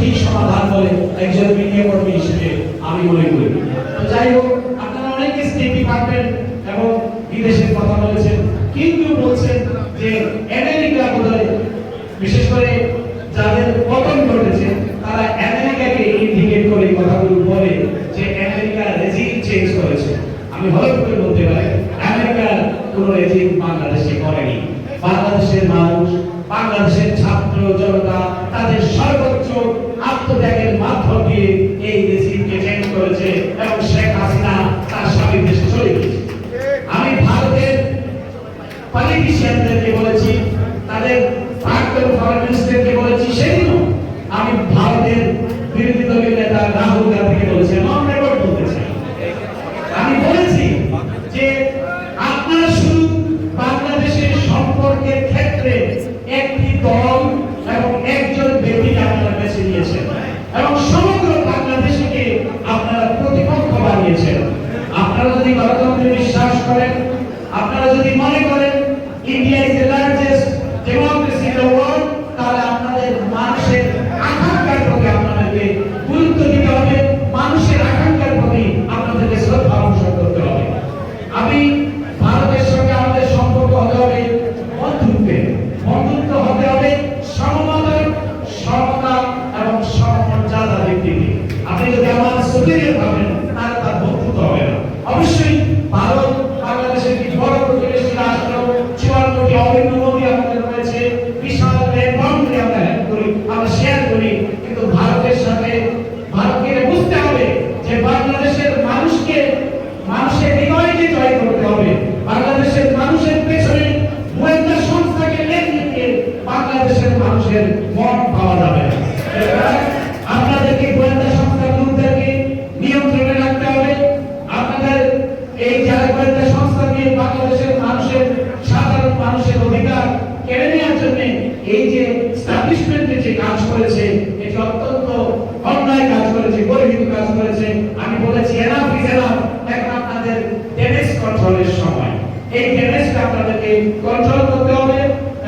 সেটি সমাধান বলে একজন মিডিয়া কর্মী হিসেবে আমি মনে করি? যাই হোক, আপনারা অনেকে স্টেট ডিপার্টমেন্ট এবং বিদেশের কথা বলেছেন, কিন্তু বলছেন যে আমেরিকা বোধহয় বিশেষ করে যাদের পতন ঘটেছে, তারা আমেরিকাকে ইন্ডিকেট করে কথাগুলো বলে যে আমেরিকা রেজিম চেঞ্জ করেছে। আমি হলফ করে বলতে পারি আমেরিকার কোন রেজিম বাংলাদেশে করেনি। বাংলাদেশের মানুষ, বাংলাদেশের ছাত্র জনতা, তাদের সর্বোচ্চ আত্মত্যাগের মাধ্যম দিয়ে এই রেজিমকে চেঞ্জ করেছে এবং শেখ হাসিনা তার স্বামীর দেশে চলে গেছে। আমি ভারতের পলিটিশিয়ানদেরকে বলেছি, তাদের প্রাক্তন ফরেন আপনারা যদি গণতন্ত্রে বিশ্বাস করেন, আপনারা যদি মনে করেন India is the largest democracy in the world তাহলে আপনাদের মানুষের আকাঙ্ক্ষার প্রতি আপনাদেরকে গুরুত্ব দিতে হবে, মানুষের আকাঙ্ক্ষার প্রতি আপনাদেরকে শ্রদ্ধা অনুসরণ করতে হবে। আমি ভারতের সঙ্গে আমাদের সম্পর্ক হতে হবে বন্ধুত্বের বন্ধুত্ব হতে হবে সমমতের সমতা এবং সমমর্যাদা ভিত্তিতে। আপনি যদি আমার সুপিরিয়র ভাবেন তাহলে তার বন্ধুত্ব হবে না অবশ্যই ভারত বাংলাদেশের কি বড় প্রতিবেশী রাষ্ট্র চুয়ান্নটি অভিন্ন নদী আমাদের রয়েছে বিশাল রেড বাউন্ডারি আমরা হ্যান্ড করি আমরা শেয়ার করি কিন্তু ভারতের সাথে ভারতকে বুঝতে হবে যে বাংলাদেশের মানুষকে মানুষের হৃদয়কে জয় করতে হবে বাংলাদেশের মানুষের পেছনে গোয়েন্দা সংস্থাকে লেগে দিয়ে বাংলাদেশের মানুষের মন পাওয়া যাবে। আপনাদেরকে গোয়েন্দা সংস্থার লোকদেরকে নিয়ন্ত্রণে রাখতে হবে। আপনাদের এই যারা গোয়েন্দা সংস্থা দিয়ে বাংলাদেশের মানুষের, সাধারণ মানুষের অধিকার কেড়ে নেওয়ার জন্য এই যে স্টাবলিশমেন্টে যে কাজ করেছে, এটি অত্যন্ত অন্যায় কাজ করেছে গরিব কাজ করেছে। আমি বলেছি এনাফ ইজ এখন আপনাদের ড্যামেজ কন্ট্রোলের সময়। এই ড্যামেজটা আপনাদেরকে কন্ট্রোল করতে হবে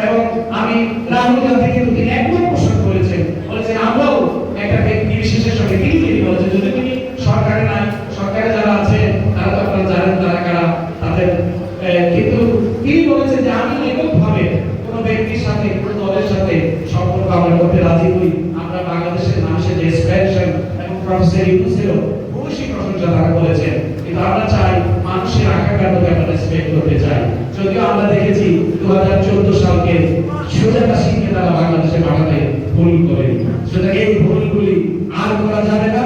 এবং আমি রাহুল গান্ধী কিন্তু তিনি একমত পোষণ করেছেন বলেছেন আমরাও একটা ব্যক্তি বিশেষের সঙ্গে তিনি তিনি বলেছেন যদি তিনি সরকারে নাই সরকারে যারা আছে তারা তো আপনারা জানেন তারা কারা তাদের আহ, কিন্তু তিনি বলেছেন যে আমি এককভাবে কোনো ব্যক্তির সাথে কোনো দলের সাথে সম্পর্ক আমরা করতে রাজি হই আমরা বাংলাদেশের মানুষের যে এক্সপ্রেশন এবং প্রফেসর ইউনুসেরও ভূয়সী প্রশংসা তারা করেছেন। কিন্তু আমরা চাই মানুষের আকাঙ্ক্ষার প্রতি আমরা রেসপেক্ট করতে চাই। যদিও আমরা দেখেছি দু হাজার চোদ্দ সালকে সুজাতা সিংকে তারা বাংলাদেশে পাঠাতে ভুল করে সুতরাং এই ভুলগুলি আর করা যাবে না